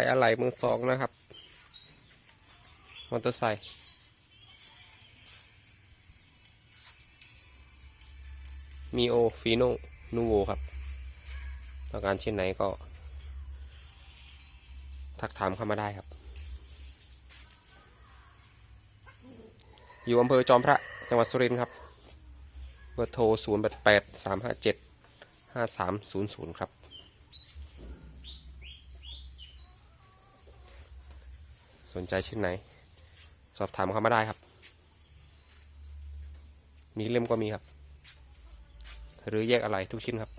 ายอะไหล่มือสองนะครับมอเตอร์ไซค์มีโอฟีโนนูโวครับต้องการชิ้นไหนก็ ทักถามเข้ามาได้ครับ อยู่อำเภอจอมพระ จังหวัดสุรินทร์ครับ เบอร์โทร 0 8 8 3 5 7 5 3 0 0 ครับ สนใจชิ้นไหน สอบถามเข้ามาได้ครับ มีเล่มก็มีครับ หรือแยกอะไรทุกชิ้นครับ